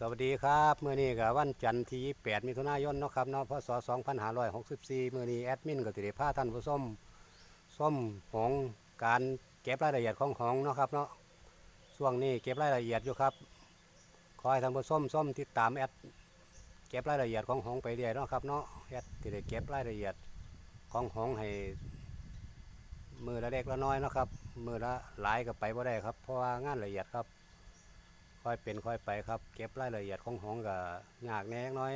สวัสดีครับเมื่อนี้กับวันจันทร์ที่28มิถุนายนเนาะครับเนาะพศ 2564มื่อนี้แอดมินก็ติได้พาท่านผู้ชมส้มของการเก็บรายละเอียดของของเนาะครับเนาะช่วงนี้เก็บรายละเอียดอยู่ครับขอให้ท่านผู้ชมส้มติดตามแอดเก็บรายละเอียดของของไปเรื่อยเนาะครับเนาะแอดติได้เก็บรายละเอียดของของให้มือละเล็กละน้อยเนาะครับมือละหลายก็ไปบ่ได้ครับเพราะว่างานละเอียดครับ ค่อยเป็นค่อยไปครับ เก็บรายละเอียดของห้องก็ยากแน่น้อย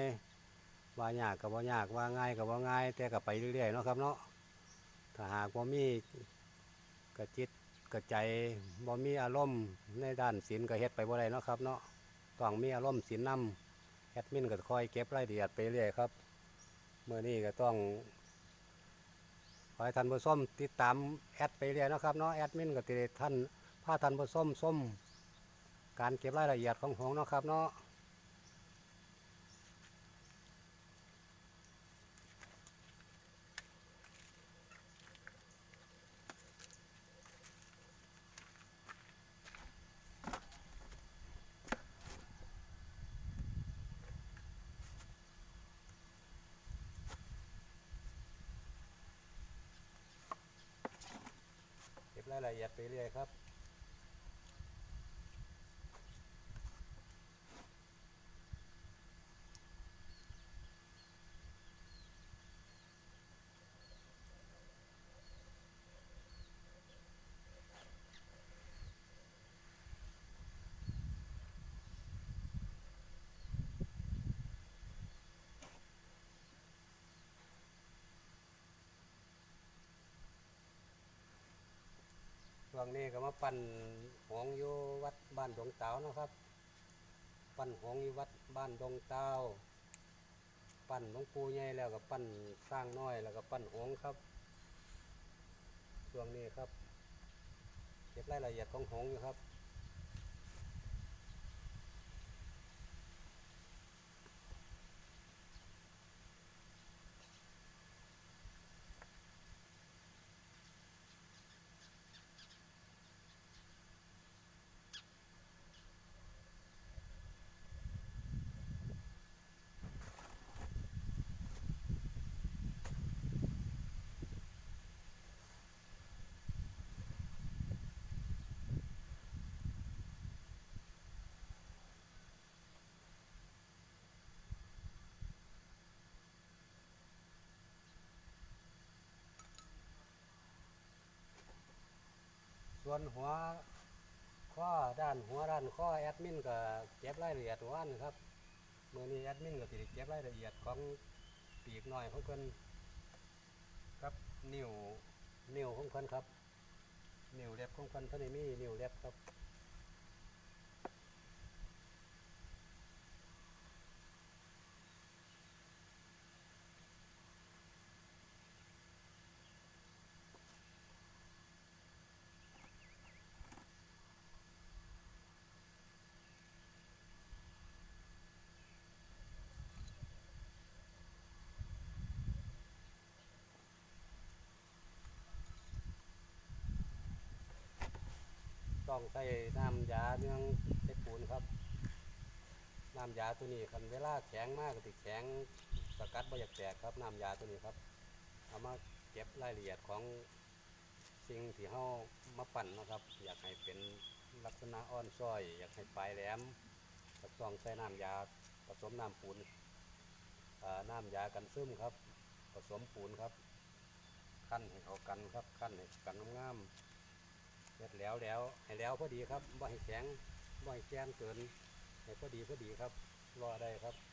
ว่ายากก็บ่ยากว่าง่ายก็บ่ง่าย แต่ก็ไปเรื่อยๆเนาะครับเนาะถ้าหากบ่มีกระจิตกระใจบ่มีอารมณ์ในด้านศีลก็เฮ็ดไปบ่ได้เนาะครับเนาะต้องมีอารมณ์ศีลนำแอดมินก็ค่อยเก็บรายละเอียดไปเรื่อยครับเมื่อนี้ก็ต้องขอให้ท่านผู้ชมติดตามแอดไปเรื่อยนะครับเนาะแอดมินก็ติดท่านพาท่านผู้ชมส้ม การเก็บรายละเอียดของหงส์เนาะครับเนาะเก็บรายละเอียดไปเรื่อยครับ วงนี้ก็มาปั่นหงอยู่วัดบ้านดงเตานะครับ ปั่นหงอยู่วัดบ้านดงเตาปั่นหลวงปู่ใหญ่แล้วก็ปั่นสร้างน้อยแล้วก็ปั่นหงครับช่วงนี้ครับเก็บรายละเอียดของหงอยู่ครับ ส่วนหัวข้อด้านหัวด้านข้อแอดมินก็เก็บรายละเอียดวันครับเมื่อนี้แอดมินก็ติดเก็บรายละเอียดของปีกหน่อยของเพิ่นครับนิ้วนิ้วของเพิ่นครับนิ้วเล็บของเพิ่นเท่านี้มีนิ้วเล็บครับ ต้องใส่น้ำยาเนื่องเพชรปูนครับ น้ำยาตัวนี้คันเวลาแข็งมากก็ติดแข็งสกัดบ่อยากแตกครับน้ำยาตัวนี้ครับเอามาเก็บรายละเอียดของสิ่งที่เฮามาปั่นนะครับ อยากให้เป็นลักษณะอ่อนซ้อย อยากให้ปลายแหลมก็ต้องใส่น้ำยาผสมน้ำปูนน้ำยากันซึมครับ ผสมปูนครับ ขั้นให้เขากันครับ ขั้นให้กันงามๆ เสร็จแล้วแล้วให้แล้วพอดีครับบ่ให้แข็งบ่ให้แข็งเกินให้พอดีพอดีครับรอได้ครับ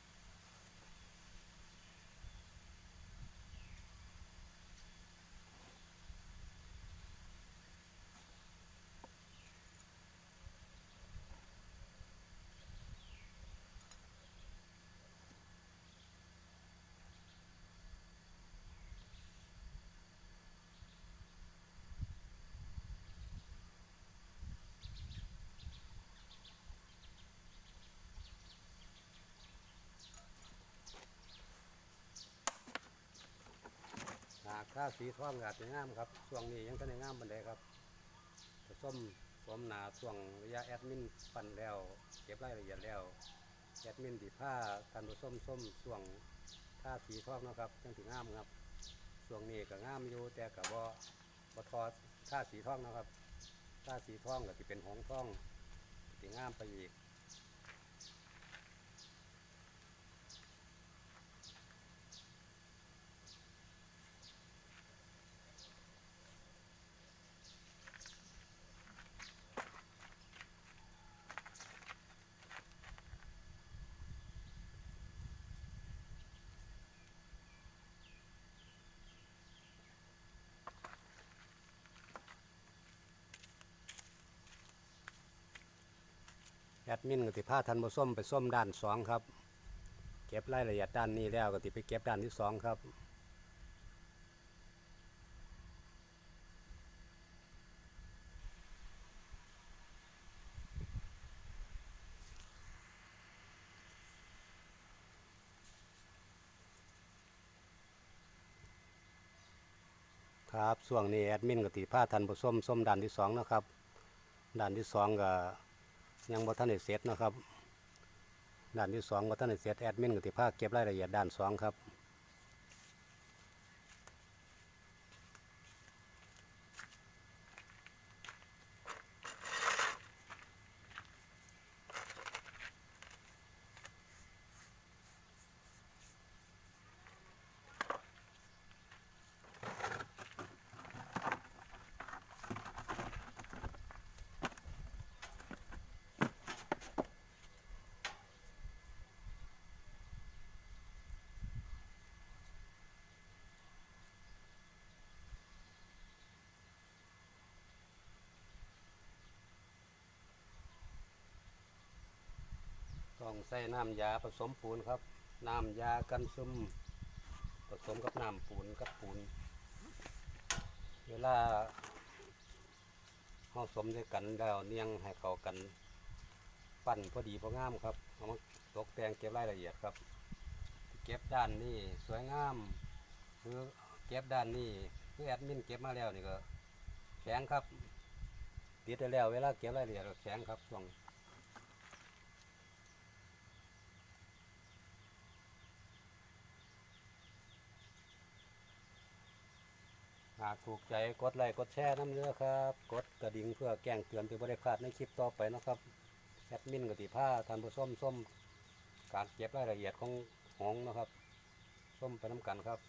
หากข้าสีทองอาจจะงามครับช่วงนี้ยังทันงามบันไดครับผสมสวมหนาช่วงระยะแอดมินปั่นแล้ว เก็บรายละเอียดแล้วแอดมินดีผ้าทันผส้มส้มส่วงท่าสีทองนะครับจังถึงงามครับส่วงนี้ก็งามอยู่แต่กับว่าบทอท่าสีทองนะครับท่าสีทองก็สิเป็นหงทองสิงามไปอีก แอดมินก็ติพาทันมาส้มไปส้มด้านสองครับ เก็บรายละเอียดด้านนี้แล้วก็ติไปเก็บด้านที่สองครับครับช่วงนี้แอดมินก็ติพาทันมาส้มส้มด้านที่สองนะครับด้านที่สองก็ ยังบ่ทันเสร็จนะครับ ด้านที่สองบ่ทันเสร็จแอดมินก็สิภาคเก็บรายละเอียดด้านสองครับ ต้องใส่น้ำยาผสมปูนครับ น้ำยากันซึมผสมกับน้ำปูนกับปูน เวลาผสมด้วยกันแล้วเนียงให้เขากัน ปั้นพอดีพองามครับเอามาตกแต่งเก็บรายละเอียดครับ เก็บด้านนี้สวยงามคือเก็บด้านนี้คือแอดมินเก็บมาแล้วนี่ก็แข็งครับติดได้แล้วเวลาเก็บรายละเอียดแข็งครับช่วง หากถูกใจกดไลค์กดแชร์น้ำเนื้อครับ กดกระดิ่งเพื่อแก้งเตือนเพื่อไม่ได้พลาดในคลิปต่อไปนะครับแอดมินกติผ้าทานผู้ส้มส้มการเก็บรายละเอียดของหงนะครับ ส้มไปน้ำกันครับ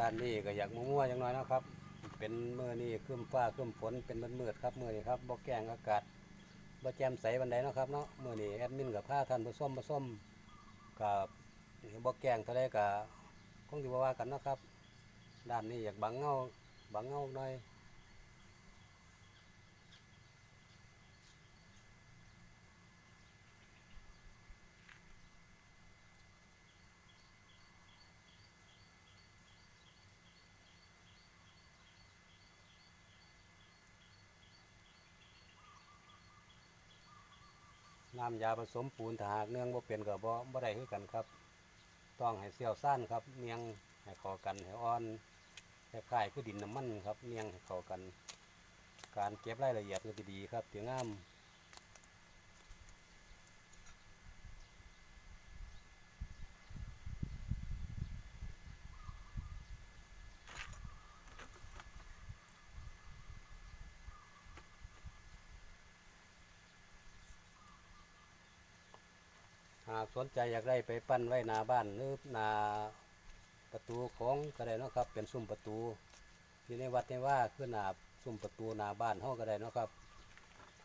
ด้านนี้ก็อยากมั่วๆอย่างน้อยนะครับ เป็นเมื่อนี้ครึ้นฟ้าครึ้นฝนเป็นมันมืดครับเมื่อนี้ครับบ่แกลงอากาศบ่แจ่มใสบันไดนะครับเนาะเมื่อนี้แอดมินกับผ้าท่านผู้ส้มผู้ส้มกับบ่แกล้งเท่าไรก็คงสิบ่ว่ากันนะครับ ด้านนี้อยากบังเงาบังเงาหน่อย น้ำยาผสมปูนถ้าหากเนื่องบ่เปลี่ยนกับ่บ่ได้คือกันครับ ต้องให้เสียวสั้นครับเนียงให้ขอกันให้อ่อนคล้ายๆคือดินน้ำมันครับเนียงให้ขอกัน การเก็บรายละเอียดก็ดีครับถึงงามากสนใจอยากได้ไปปั้นไว้นาบ้านหรือหน้าประตูของก็ได้นะครับ เป็นซุ้มประตูที่ในวัดในว่าคือหน้าซุ้มประตูนาบ้านเฮาก็ได้นะครับ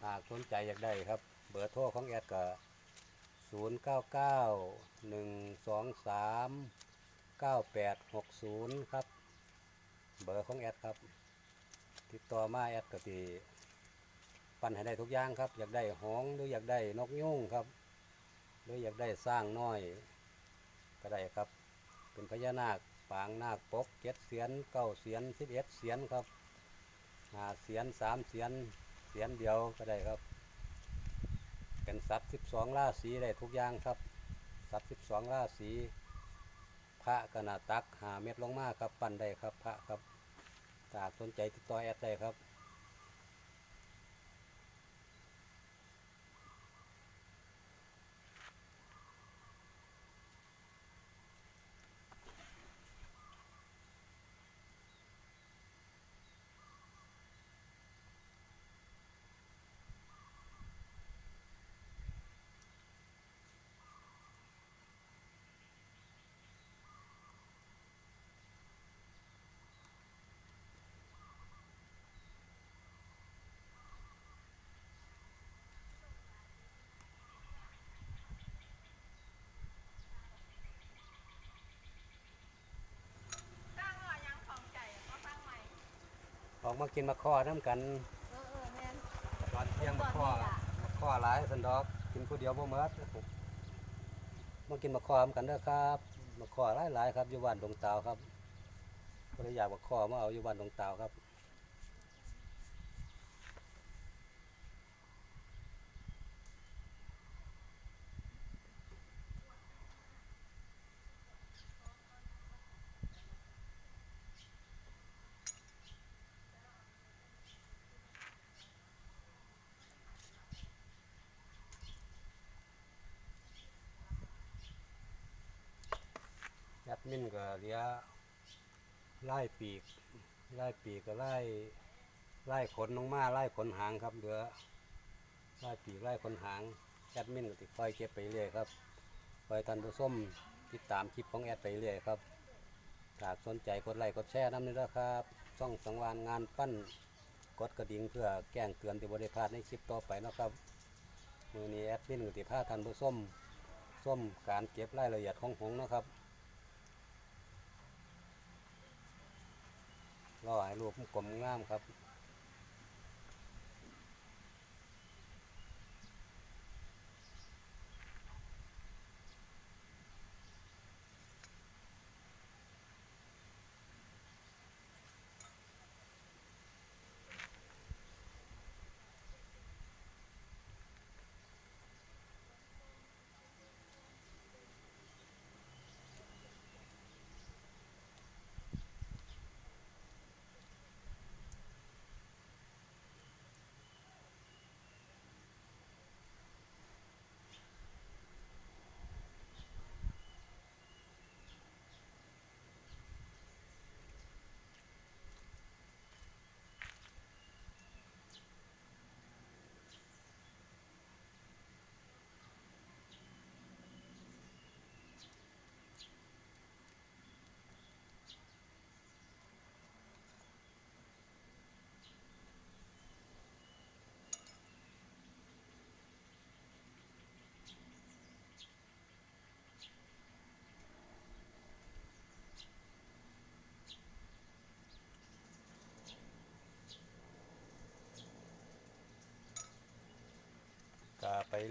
หากสนใจอยากได้ครับ เบอร์โทรของแอดก็ศูนย์เก้าเก้าหนึ่งสองสามเก้าแปดหกศูนย์ครับ เบอร์ของแอดครับ ติดต่อมาแอดก็ตีปั้นให้ได้ทุกอย่างครับ อยากได้หงส์หรืออยากได้นกยุ่งครับ รืออยากได้สร้างน้อยก็ได้ครับ เป็นพญานาคปางนาคปกเจ็ดเสียนเก้าเสียนสิบเอ็ดเสียนครับหาเสียนสามเสียนเสียนเดียวก็ได้ครับ เป็นสัตว์สิบสองราศีได้ทุกอย่างครับ สัตว์สิบสองราศีพระกนาตักหาเม็ดลงมาครับ ปั้นได้ครับ พระครับถ้าหากสนใจติดต่อแอดได้ครับ ตั้งว่ายังของใจก็ตั้งใหม่ ออก มากินมะข้อน้ำกันเออเออแม่นตอนเที่ยงมะข้อมะข้อหลายสันดอก กินผู้เดียวบ่เมิดมากินมะข้อน้ำกันเด้อครับมะข้อหลายหลายๆครับอยู่บ้านดงตาวครับก็เลยอยากมะข้อมาเอาอยู่บ้านดงตาวครับ มินก็เหลี้ยไล่ปีกไล่ปีกก็ไล่ไล่ขนลงมาไล่ขนหางครับเหลือไล่ปีกไล่ขนหางแอดมินก็ติดคอยเก็บไปเรื่อยครับคอยทันผู้ส้มติดตามคลิปของแอดไปเรื่อยครับถ้าสนใจกดไลค์กดแชร์น้ำนี้นะครับช่องสังวานงานปั้นกดกระดิ่งเพื่อแจ้งเตือนที่บริพลาดในคลิปต่อไปนะครับมือนี้แอดมินก็ติดพาทันผู้ส้มส้มการเก็บรายละเอียดของหงนะครับ รอให้ลูกมันกลมงามครับ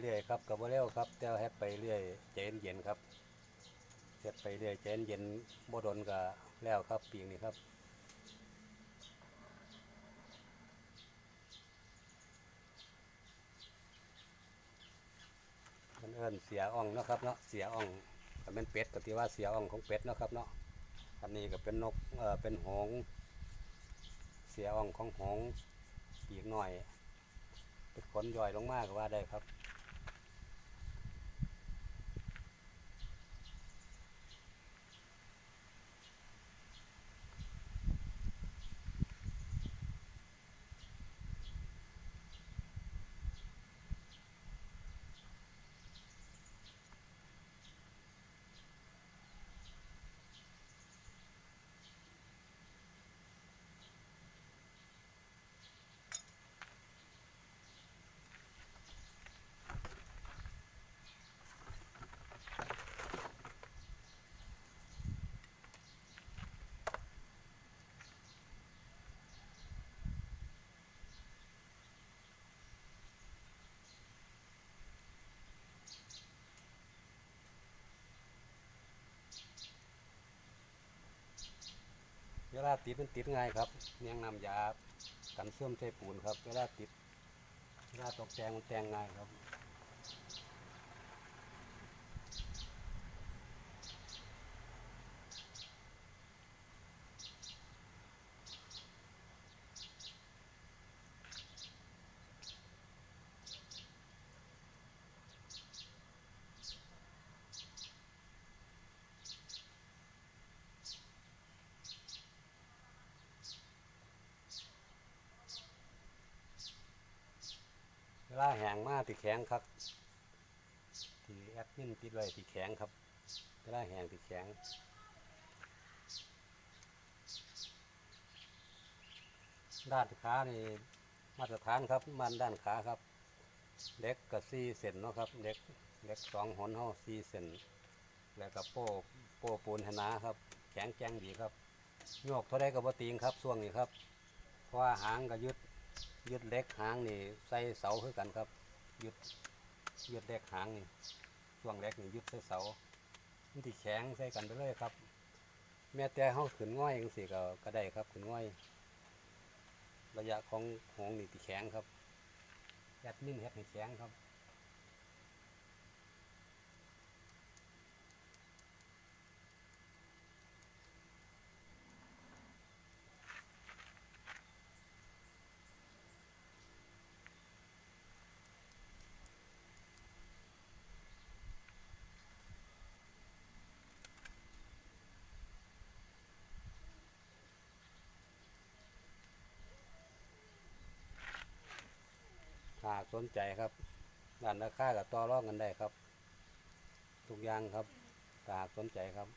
เรื่อยครับกับเร็วครับแต่ว่าเฮ็ดไปเรื่อยใจเย็นๆครับเฮ็ดไปเรื่อยใจเย็นบ่โดนก็แล้วครับปีกนี้ครับมันเอิ้นเสียอ่องเนาะครับเนาะเสียอ่องก็เป็นเป็ดก็ที่ว่าเสียอ่องของเป็ดเนาะครับเนาะอันนี้ก็เป็นนกเออเป็นหงเสียอ่องของหงส์ปีกหน่อยเป็นขนย่อยลงมากก็ว่าได้ครับ ลาติดมันติดง่ายครับเนียงนำยากันเสื่อมใช้ปูนครับ เวลาติดเวลาตกแต่งมันแต่งง่ายครับ ล่าแหงมาติแข็งครับที่แอดมินติดไว้ติแข็งครับเวลาแหงติแข็งด้านขานี่มาตรฐานครับมันด้านขาครับเล็กกับซีเซนเนาะครับเล็กเล็กสองหนเฮาซีเซนแล้วก็โป้โป้ปูนหนาครับ แข็งแกร่งดีครับโยกเท่าไรกับบ่ติงครับช่วงนี้ครับเพราะว่าหางก็ยึด ยึดเล็กหางนี่ใส่เสาคือกันครับ ยึดยึดเล็กหางนี่ช่วงเล็กนี่ยึดใส่เสามันที่แข็งใส่กันไปเลยครับ แม้แต่เขาขึ้นง่อยจังสิก็ก็ได้ครับขึ้นง่อย ระยะของหงนี่ที่แข็งครับยัดมินเฮ็ดให้แข็งครับ สนใจครับด้านราคากับต่อรองกันได้ครับ ทุกอย่างครับถ้าหากสนใจครับ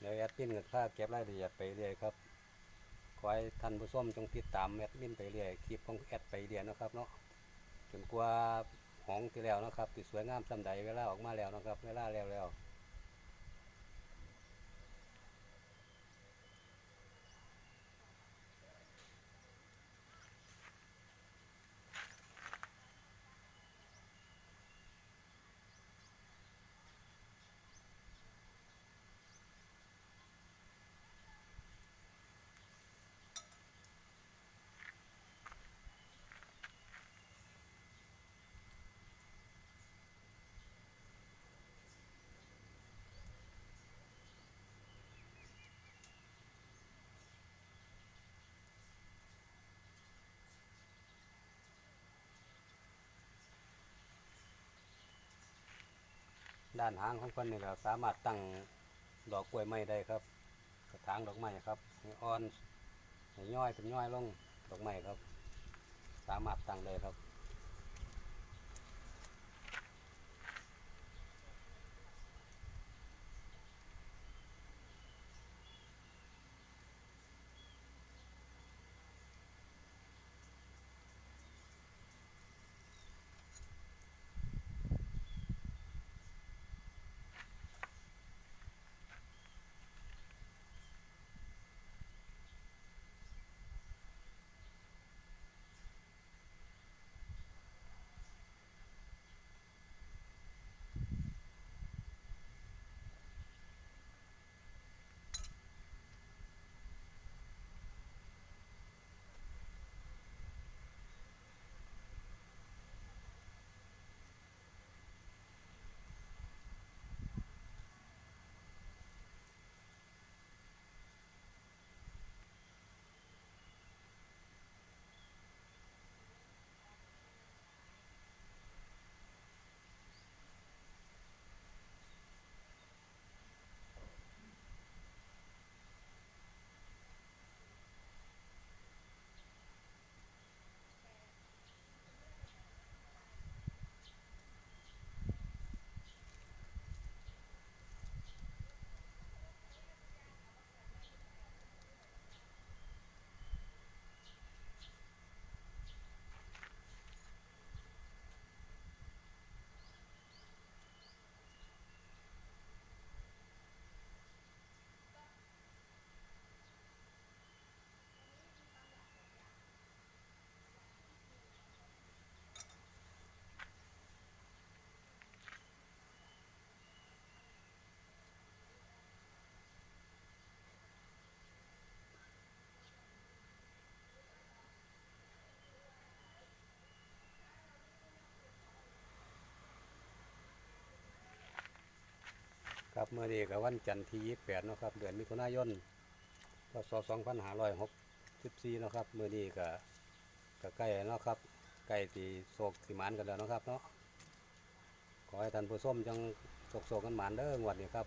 เดี๋ยวแอดมินกับค่าเก็บรายละเอียดไปเรื่อยครับ ขอให้ท่านผู้ชมจงติดตามแอดมินไปเรื่อยคลิปของแอดไปเรื่อยนะครับเนาะจนกว่าของที่แล้วนะครับที่สวยงามสำใดเวลาออกมาแล้วนะครับ เวลาแล้วแล้ว ด้านหางของคนนี่ก็สามารถตั้งดอกกล้วยไม้ได้ครับ กระถางดอกไม้ครับให้อ่อนให้ย่อยเป็นย่อยลงดอกไม้ครับ สามารถตั้งได้ครับ เมื่อนี้กับวันจันทร์ที่28เนะครับ เดือนมิถุนายนพศ2564เนาะครับเมื่อนี้ก็ก็ใกล้แล้วเนาะครับใกล้ที่โศกสิหมานกันแล้วนะครับเนาะขอให้ท่านผู้ชมจังโศกโศกกันหมานเด้องวดนี้ครับ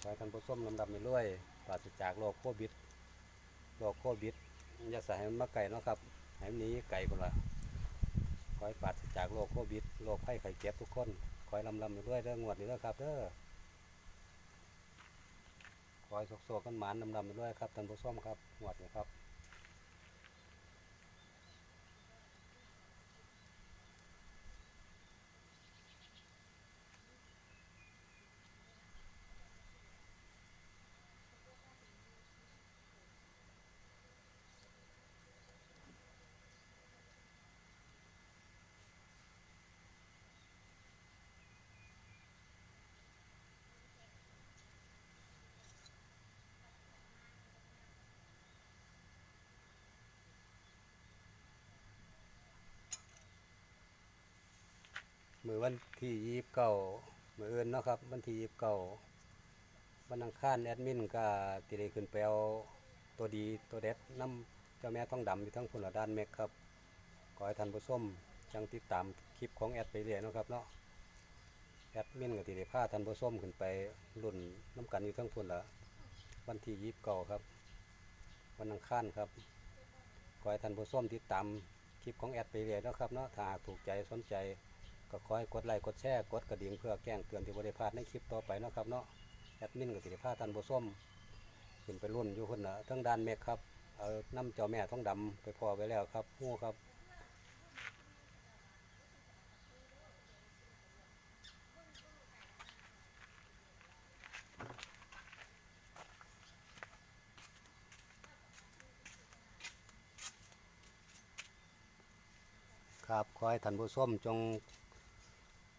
ขอให้ท่านผู้ชมลำดับไปรวยปราศจากโรคโควิดโรคโควิดอย่าใส่ให้มันมาไก่เนาะครับให้มันนี้ไก่คนละขอให้ปราศจากโรคโควิดโรคไข้ไข้เจ็บทุกคนคอยลำลำไปด้วยเรื่องงวดนี้ด้วยครับเด้อ ขอให้โศกๆกันหมานดำๆด้วยครับท่านผู้ชมครับหวดนะครับ มือวันที่ยิบเก้ามืออื่นเนาะครับ วันที่ยิบเก้าวันอังคารแอดมินก็ติได้ขึ้นไปเอาตัวดีตัวเด็ดน้ำเจ้าแม่ท้องดำอยู่ทั้งพุ่นละด้านเมกครับขอให้ท่านผู้ชมจังติดตามคลิปของแอดไปเรื่อยเนาะครับเนาะแอดมินก็ติได้พาท่านผู้ชมขึ้นไปรุ่นน้ำกันอยู่ทั้งพุ่นละวันที่ยิบเก้าครับ วันอังคารครับขอให้ท่านผู้ชมติดตามคลิปของแอดไปเรื่อยเนาะครับเนาะถ้าหากถูกใจสนใจ ก็ขอให้กดไลค์กดแชร์กดกระดิ่งเพื่อแจ้งเตือนที่บริพลาดในคลิปต่อไปเนาะครับเนาะแอดมินกับสิริพาท่านผู้มขึ้นไปรุ่นอยู่คนละทั้งด้านเมฆครับเอาน้ำเจ้าแม่ท้องดำไปพอไว้แล้วครับหู้ครับครับ ขอให้ท่านผู้ชมจง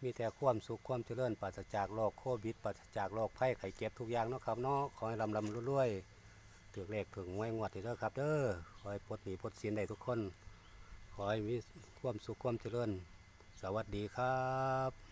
มีแต่ความสุขความเจริญปราศจากโรคโควิดปราศจากโรคไข้ไข้เจ็บทุกอย่างเนาะครับเนาะขอให้ลำลำรวยๆถือเลขถึงงวยงวดเด้อครับเด้อขอให้ปลดหนี้ปลดสินได้ทุกคน ขอให้มีความสุขความเจริญ สวัสดีครับ